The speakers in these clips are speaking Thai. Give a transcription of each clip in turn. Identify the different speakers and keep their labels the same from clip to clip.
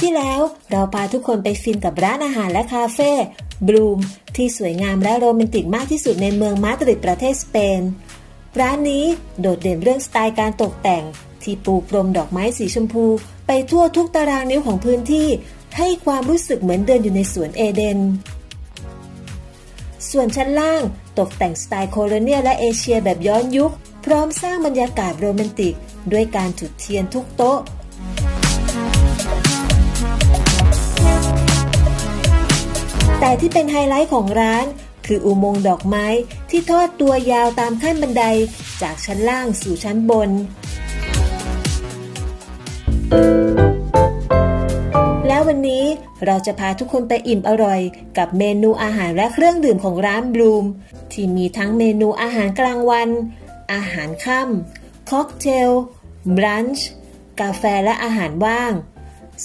Speaker 1: ที่แล้ว เราพาทุกคนไปฟินกับร้านอาหารและคาเฟ่บลูมที่สวยงามและโรแมนติกมากที่สุดในเมืองมาดริดประเทศสเปน ร้านนี้โดดเด่นเรื่องสไตล์การตกแต่ง ที่ปูพรมดอกไม้สีชมพู ไปทั่วทุกตารางนิ้วของพื้นที่ ให้ความรู้สึกเหมือนเดินอยู่ในสวนเอเดน ส่วนชั้นล่างตกแต่งสไตล์โคโลเนียและเอเชียแบบย้อนยุค พร้อมสร้างบรรยากาศโรแมนติก ด้วยการจุดเทียนทุกโต๊ะ แต่ที่เป็นไฮไลท์ของร้าน คืออุโมงค์ดอกไม้ที่ทอดตัวยาวตามขั้นบันไดจากชั้นล่างสู่ชั้นบน แล้ววันนี้เราจะพาทุกคนไปอิ่มอร่อย กับเมนูอาหารและเครื่องดื่มของร้านบลูมที่มีทั้งเมนูอาหารกลางวัน อาหารค่ำค็อกเทลบรันช์กาแฟและอาหารว่าง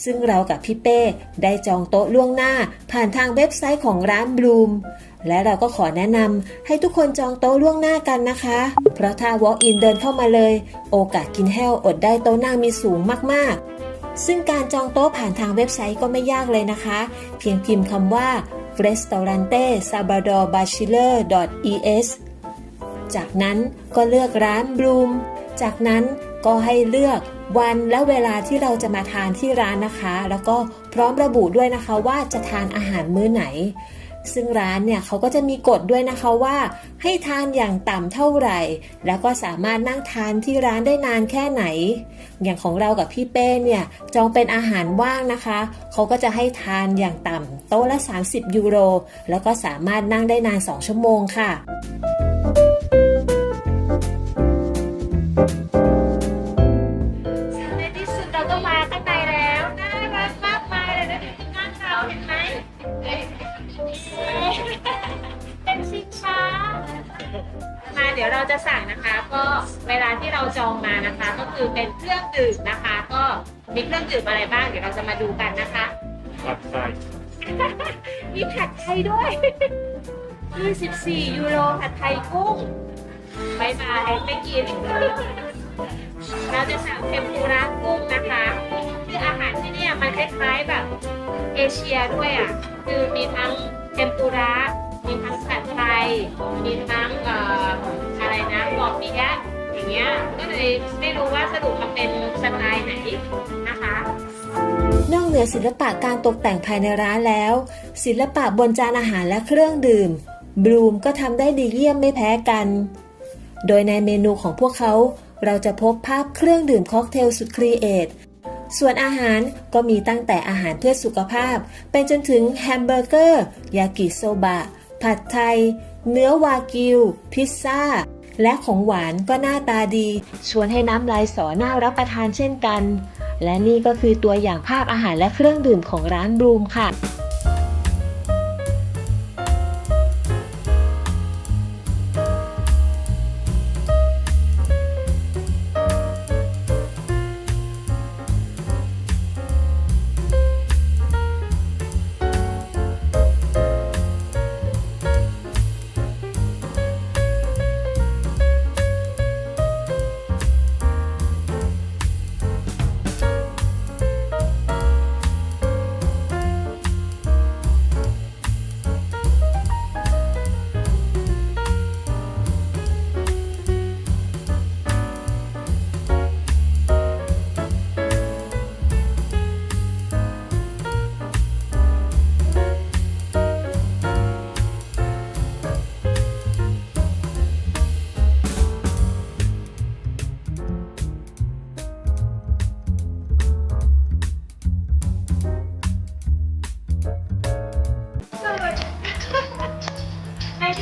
Speaker 1: ซึ่งเรากับพี่เป้ได้จองโต๊ะล่วงหน้าผ่านทางเว็บไซต์ของร้านบลูมและเราก็ขอแนะนำให้ทุกคนจองโต๊ะล่วงหน้ากันนะคะ เพราะถ้า walk in เดินเข้ามาเลย โอกาสกินแห้วอดได้โต๊ะนั่งมีสูงมากๆ ซึ่งการจองโต๊ะผ่านทางเว็บไซต์ก็ไม่ยากเลยนะคะ เพียงพิมพ์คำว่า restaurante salvador bachelor es จากนั้นก็เลือกร้านบลูมจากนั้น ก็ให้เลือกวันและเวลาที่เราจะมาทานที่ร้านนะคะ แล้วก็พร้อมระบุด้วยนะคะว่าจะทานอาหารมื้อไหน ซึ่งร้านเนี่ยเขาก็จะมีกฎด้วยนะคะว่า ให้ทานอย่างต่ำเท่าไหร่ แล้วก็สามารถนั่งทานที่ร้านได้นานแค่ไหน อย่างของเรากับพี่เป้เนี่ยจองเป็นอาหารว่างนะคะ เขาก็จะให้ทานอย่างต่ำโต๊ะละ 30 ยูโร แล้วก็สามารถนั่งได้นาน 2 ชั่วโมงค่ะ
Speaker 2: ดี๋ยวเราจะสั่งนะคะ ก็เวลาที่เราจองมานะคะ ก็คือเป็นเครื่องดื่มนะคะ ก็มีเครื่องดื่มอะไรบ้างเดี๋ยวเราจะมาดูกันนะคะ
Speaker 3: ผัดไทย
Speaker 2: มีผัดไทยด้วย 24 ยูโรผัดไทยกุ้งบายบายไม่กิน เราจะสั่งเทมปุระกุ้งนะคะคืออาหารที่เนี่ยมันคล้ายๆแบบเอเชียด้วยอะ คือมีทั้งเทมปุระ มีทั้งผัดไทย มีทั้งเอ่อ อะไรนะบอบปียะอย่างเงี้ย ก็เลยไม่รู้ว่าสรุปมันเป็นสไตล์ไหนนะคะ
Speaker 1: นอกเหนือศิลปะการตกแต่งภายในร้านแล้ว ศิลปะบนจานอาหารและเครื่องดื่มบลูมก็ทำได้ดีเยี่ยมไม่แพ้กัน โดยในเมนูของพวกเขา เราจะพบภาพเครื่องดื่มค็อกเทลสุดครีเอทส่วนอาหารก็มีตั้งแต่อาหารเพื่อสุขภาพ เป็นจนถึงแฮมเบอร์เกอร์ ยากิโซบะ ผัดไทย เนื้อวากิว พิซซ่า และของหวานก็หน้าตาดี ชวนให้น้ำลายสอน่ารับประทานเช่นกัน และนี่ก็คือตัวอย่างภาพอาหารและเครื่องดื่มของร้านบลูมค่ะ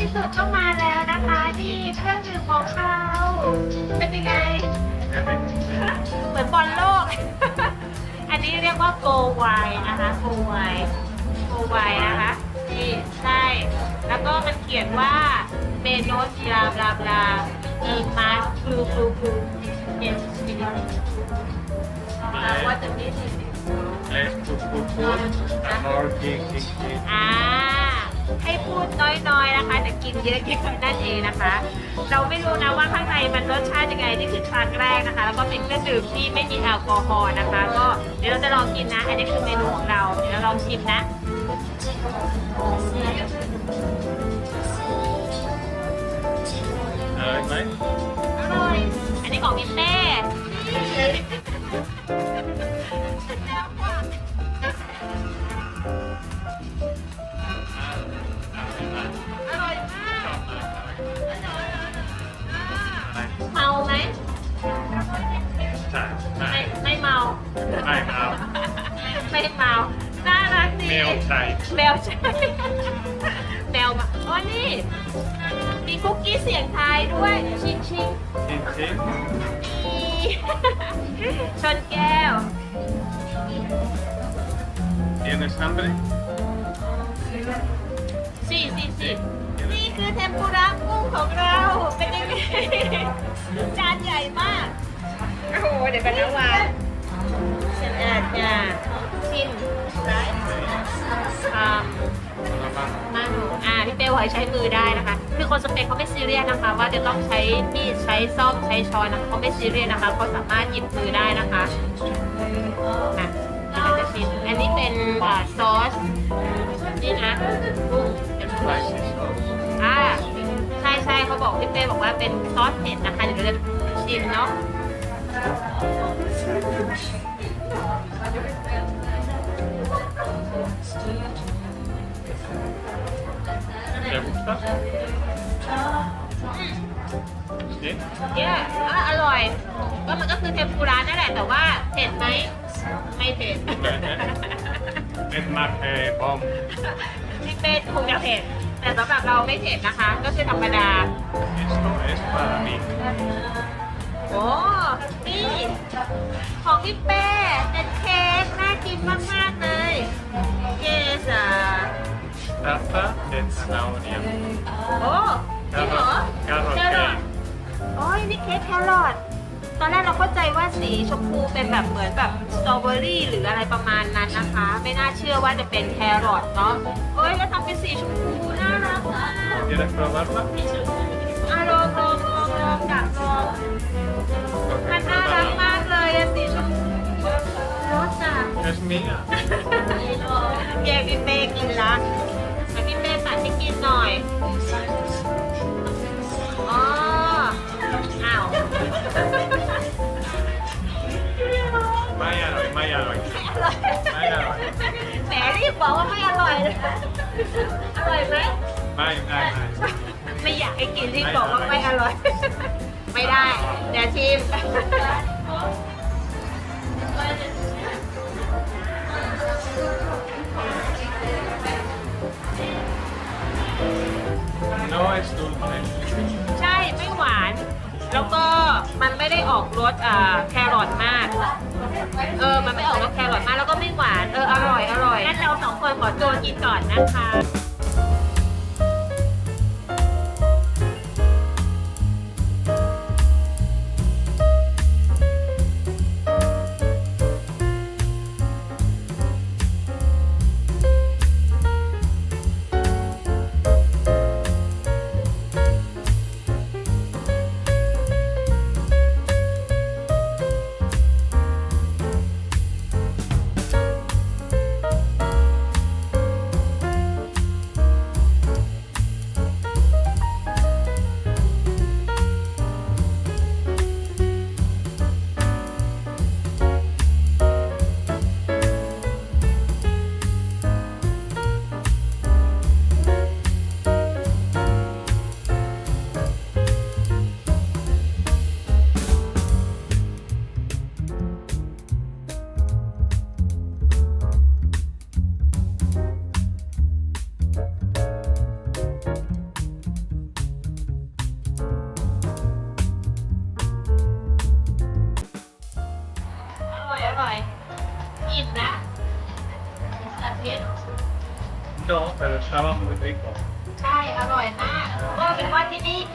Speaker 2: ที่สุดก็มาแล้วนะคะนี่เครื่องดื่มของเขาเป็นยังไง เหมือนบอลโลก อันนี้เรียกว่าโกไวนะคะโกไวโกไวนะคะนี่ใช่แล้วก็มันเขียนว่าเมโนสบลาบลาบลาอีมาสคลูคลูคลูเย็นสิว่าจะมีสิ
Speaker 3: เอ้ปุ๊บปุ๊บปุ๊บ more king king king
Speaker 2: อ่า ให้พูดน้อยๆนะคะ แต่กินเยอะๆนั่นเองนะคะ เราไม่รู้นะว่าข้างในมันรสชาติยังไงนี่คือครั้งแรกนะคะ แล้วก็เป็นเครื่องดื่มที่ไม่มีแอลกอฮอล์นะคะ ก็เดี๋ยวเราจะลองกินนะ อันนี้คือเมนูของเรา เดี๋ยวเราลองชิมนะ
Speaker 3: อร่อยไหม
Speaker 2: อร่อย อันนี้ของพี่เต้ ไม่เมาน่ารักดี
Speaker 3: เมลใช่
Speaker 2: แมวใช่แมวมาอ๋อนี่ มีคุกกี้เสียงทายด้วยชิงชิง
Speaker 3: จริงจริง
Speaker 2: อีชนแก้ว
Speaker 3: ¿Tienes hambre?
Speaker 2: สี่สี่สิบนี่คือเทมปุระกุ้งของเรา เป็นยังไง จานใหญ่มาก โอ้โห เดี๋ยวกันนะวานฉันอาจจะชิม ไรอ่ามาหนูอ่าพี่เป้บอกให้ใช้มือได้นะคะคือคนสเปคเขาไม่ซีเรียสนะคะ ว่าจะต้องใช้มีดใช้ซ่อมใช้ช้อนนะคะเขาไม่ซีเรียสนะคะเขาสามารถหยิบมือได้นะคะอะเราจะชิมอันนี้เป็นอ่าซอสนี่นะกุ้งเป็นซอสอ่าใช่ใช่เขาบอกพี่เป้บอกว่าเป็นซอสเผ็ดนะคะเดี๋ยวเราจะชิมเนาะ
Speaker 3: ¿Te gusta? ¿Sí?
Speaker 2: เนี่ยอะอร่อย ก็มันก็คือเทมปุระนั่นแหละ แต่ว่าเผ็ดไหม ไม่เผ็ด
Speaker 3: Es más que bomb.
Speaker 2: พี่เป้คงจะเผ็ด แต่สำหรับเราไม่เผ็ดนะคะ ก็คือธรรมดา
Speaker 3: Esto es para mí.
Speaker 2: โอ้นี่ของพี่เป้เป็นเค้กน่ากินมากๆ
Speaker 3: Taza de zanahoria.
Speaker 2: โอ้จริงเหรอ
Speaker 3: Carrot
Speaker 2: แครอท
Speaker 3: cake.
Speaker 2: โอ้ยนี่เค้กแครอทตอนแรกเราเข้าใจว่าสีชมพูเป็นแบบเหมือนแบบสตรอเบอรี่หรืออะไรประมาณนั้นนะคะ ไม่น่าเชื่อว่าจะเป็นแครอทเนาะเอ้ยแล้วทำเป็นสีชมพูน่ารักมาก
Speaker 3: ¿Quieres probarla?
Speaker 2: อะลองลองลองลองอยากลองมันน่ารักมากเลยอะสีชมพูรสอะ
Speaker 3: Es mía.
Speaker 2: แยกพี่เป้กินละให้พี่เป้ตัด ให้กินหน่อย อ๋อ อ้าว
Speaker 3: ไม่อร่อยไม่อร่อยไม่อร่อย
Speaker 2: แหมรีบบอกว่าไม่อร่อยเลยอร่อยไหม
Speaker 3: ไม่ไม่ไม่
Speaker 2: ไม่อยากให้กินที่บอกว่าไม่อร่อย ไม่ได้ เดี๋ยวชิม ไม่ได้ออกรสอ่าแครอทมาก เออ มันไม่ออกรสแครอทมากแล้วก็ไม่หวาน เออ อร่อย อร่อยงั้นเราสองคนขอตัวกินก่อนนะคะ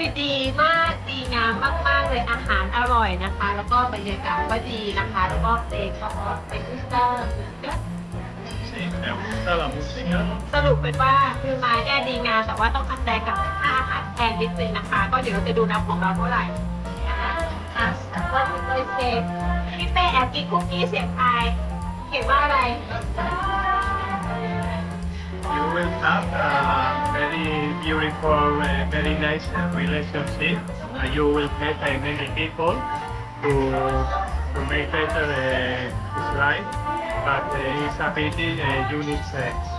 Speaker 2: คือดีมากดีงามมาก ๆ เลยอาหารอร่อยนะคะ แล้วก็บรรยากาศก็ดีนะคะ แล้วก็เพลงก็เพราะเป็นกุสเตอร์สรุปเป็นว่าคือม้เนี่ยดีงามแต่ว่าต้องอัดแรงกับค่าอาหารแพงนิดนึงนะคะ ก็เดี๋ยวเราจะดูน้ำของเราเท่าไหร่ค่ะวันนี้เลยเซฟพี่เป้แอบกินคุกกี้เสียงไายเขียนว่าอะไร
Speaker 3: You will have a beautiful, uh, very nice uh, relationship. Uh, you will meet uh, many people to, to make better uh, his life. But uh, it's a pity you need sex.